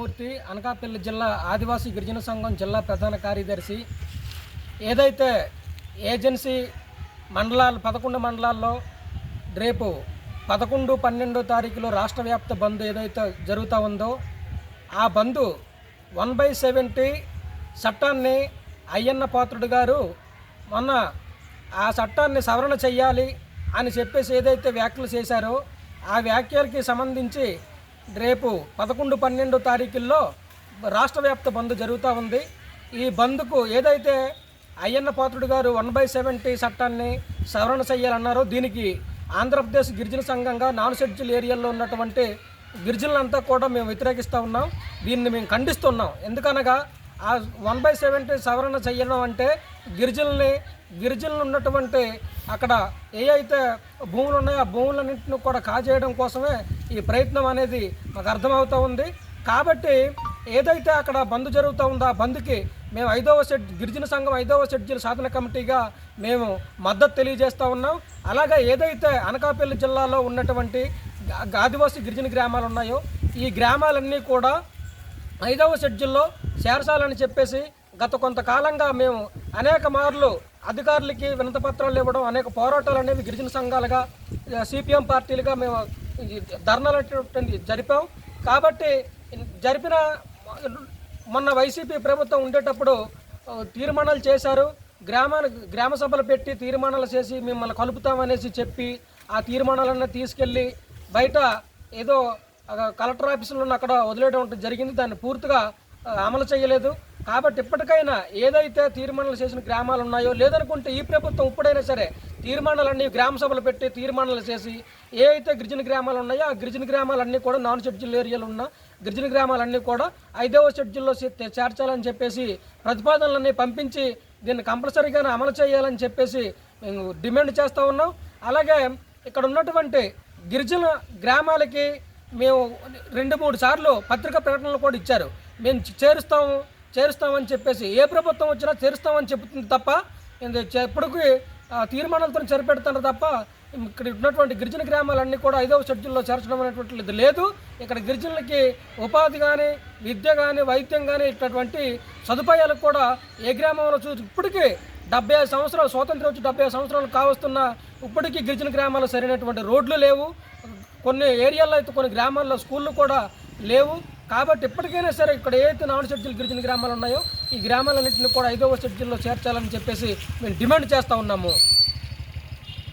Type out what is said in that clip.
రామమూర్తి అనకాపల్లి జిల్లా ఆదివాసీ గిరిజన సంఘం జిల్లా ప్రధాన కార్యదర్శి. ఏదైతే ఏజెన్సీ మండలాలు పదకొండు మండలాల్లో రేపు పదకొండు పన్నెండో తారీఖులో రాష్ట్ర వ్యాప్త బంద్ ఏదైతే జరుగుతూ ఉందో ఆ బంద్ వన్ బై సెవెంటీ చట్టాన్ని అయ్యన్న పాత్రుడు గారు మొన్న ఆ చట్టాన్ని సవరణ చెయ్యాలి అని చెప్పేసి ఏదైతే వ్యాఖ్యలు చేశారో ఆ వ్యాఖ్యలకి సంబంధించి రేపు పదకొండు పన్నెండు తారీఖుల్లో రాష్ట్ర వ్యాప్త బంద్ జరుగుతూ ఉంది. ఈ బంద్కు ఏదైతే అయ్యన్న పాత్రుడు గారు వన్ బై సెవెంటీ చట్టాన్ని సవరణ చేయాలన్నారో దీనికి ఆంధ్రప్రదేశ్ గిరిజన సంఘంగా నాన్ షెడ్యూల్ ఏరియాలో ఉన్నటువంటి గిరిజనులంతా కూడా మేము వ్యతిరేకిస్తూ ఉన్నాం. దీన్ని మేము ఖండిస్తున్నాం ఎందుకనగా ఆ వన్ బై సెవెంటీ సవరణ చేయడం అంటే గిరిజనుల్ని గిరిజనులు ఉన్నటువంటి అక్కడ ఏ అయితే భూములు ఉన్నాయో ఆ భూములన్నింటిని కూడా కాజేయడం కోసమే ఈ ప్రయత్నం అనేది మాకు అర్థమవుతూ ఉంది. కాబట్టి ఏదైతే అక్కడ బంద్ జరుగుతూ ఉందో ఆ బంద్కి మేము ఐదవ షెడ్ గిరిజన సంఘం ఐదవ షెడ్యూల్ సాధన కమిటీగా మేము మద్దతు తెలియజేస్తూ ఉన్నాం. అలాగే ఏదైతే అనకాపల్లి జిల్లాలో ఉన్నటువంటి ఆదివాసీ గిరిజన గ్రామాలు ఉన్నాయో ఈ గ్రామాలన్నీ కూడా ఐదవ షెడ్యూల్లో చేర్చాలని చెప్పేసి గత కొంతకాలంగా మేము అనేక మార్లు అధికారులకి వినతపత్రాలు ఇవ్వడం అనేక పోరాటాలు అనేవి గిరిజన సంఘాలుగా సిపిఎం పార్టీలుగా మేము ధర్నాలు అనేటువంటి జరిపాం. కాబట్టి జరిపిన మొన్న వైసీపీ ప్రభుత్వం ఉండేటప్పుడు తీర్మానాలు చేశారు. గ్రామాల గ్రామ సభలు పెట్టి తీర్మానాలు చేసి మిమ్మల్ని కలుపుతామనేసి చెప్పి ఆ తీర్మానాలన్నీ తీసుకెళ్ళి బయట ఏదో కలెక్టర్ ఆఫీసులో ఉన్న అక్కడ వదిలేయడం జరిగింది. దాన్ని పూర్తిగా అమలు చేయలేదు. కాబట్టి ఇప్పటికైనా ఏదైతే తీర్మానాలు చేసిన గ్రామాలు ఉన్నాయో లేదనుకుంటే ఈ ప్రభుత్వం ఇప్పుడైనా సరే తీర్మానాలన్నీ గ్రామ సభలు పెట్టి తీర్మానాలు చేసి ఏ అయితే గిరిజన గ్రామాలు ఉన్నాయో ఆ గిరిజన గ్రామాలన్నీ కూడా నాన్ షెడ్యూల్ ఏరియాలో ఉన్న గిరిజన గ్రామాలన్నీ కూడా ఐదవ షెడ్యూల్లో చే- చేర్చాలని చెప్పేసి ప్రతిపాదనలన్నీ పంపించి దీన్ని కంపల్సరీగా అమలు చేయాలని చెప్పేసి మేము డిమాండ్ చేస్తూ ఉన్నాం. అలాగే ఇక్కడ ఉన్నటువంటి గిరిజన గ్రామాలకి మేము రెండు మూడు సార్లు పత్రికా ప్రకటనలు కూడా ఇచ్చారు. మేము చేరుస్తాము చేరుస్తామని చెప్పేసి ఏ ప్రభుత్వం వచ్చినా చేరుస్తామని చెబుతుంది తప్ప ఇది ఎప్పటికీ తీర్మానాలతో సరిపెడతారు తప్ప ఇక్కడ ఉన్నటువంటి గిరిజన గ్రామాలన్నీ కూడా ఐదవ షెడ్యూల్లో చేర్చడం అనేటువంటిది లేదు. ఇక్కడ గిరిజనులకి ఉపాధి కానీ విద్య కానీ వైద్యం కానీ ఇట్లాంటి సదుపాయాలు కూడా ఏ గ్రామంలో చూసి ఇప్పటికీ డెబ్బై ఐదు సంవత్సరాలు స్వాతంత్రం వచ్చి డెబ్బై ఐదు సంవత్సరాలు కావస్తున్న ఇప్పటికీ గిరిజన గ్రామాల్లో సరైనటువంటి రోడ్లు లేవు. కొన్ని ఏరియాల్లో అయితే కొన్ని గ్రామాల్లో స్కూళ్ళు కూడా లేవు. కాబట్టి ఇప్పటికైనా సరే ఇక్కడ ఏదైతే నాలుగు షెడ్యూల్ గిరిజన గ్రామాలు ఉన్నాయో ఈ గ్రామాలన్నింటినీ కూడా ఐదవ షెడ్యూల్లో చేర్చాలని చెప్పేసి మేము డిమాండ్ చేస్తూ ఉన్నాము.